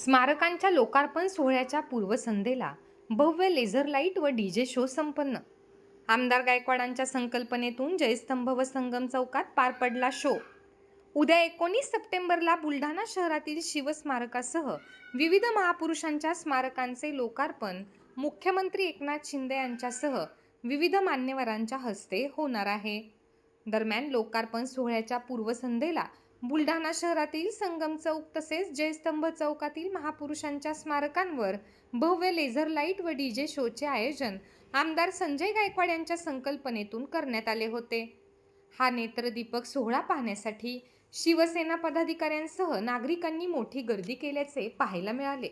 स्मारकांच्या लोकार्पण सोहळ्याच्या पूर्वसंध्येला भव्य लेझर लाइट व डी जे शो संपन्न. आमदार गायकवाडांच्या संकल्पनेतून जयस्तंभ व संगम चौकात पार पडला शो. उद्या एकोणीस सप्टेंबरला बुलढाणा शहरातील शिवस्मारकासह विविध महापुरुषांच्या स्मारकांचे लोकार्पण मुख्यमंत्री एकनाथ शिंदे यांच्यासह विविध मान्यवरांच्या हस्ते होणार आहे. दरम्यान लोकार्पण सोहळ्याच्या पूर्वसंध्येला बुलढाणा शहरातील संगम चौक तसेच जयस्तंभ चौकातील महापुरुषांच्या स्मारकांवर भव्य लेझर लाइट व डीजे शोचे आयोजन आमदार संजय गायकवाड यांच्या संकल्पनेतून करण्यात आले होते. हा नेत्रदीपक सोहळा पाहण्यासाठी शिवसेना पदाधिकाऱ्यांसह नागरिकांनी मोठी गर्दी केल्याचे पाहायला मिळाले.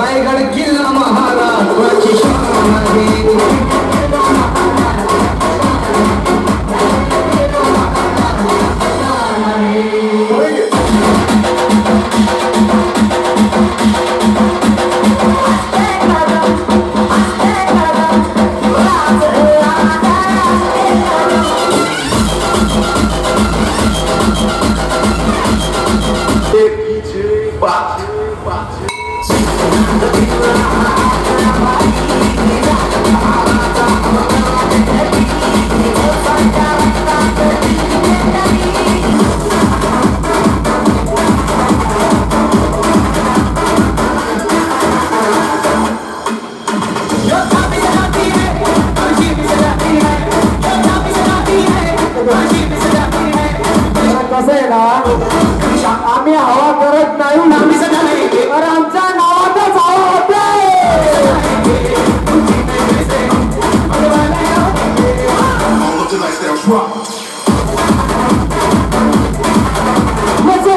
ভাই কি आम्ही हवा करत नाही. अरे आमच्या नावातच हवा होते. मजा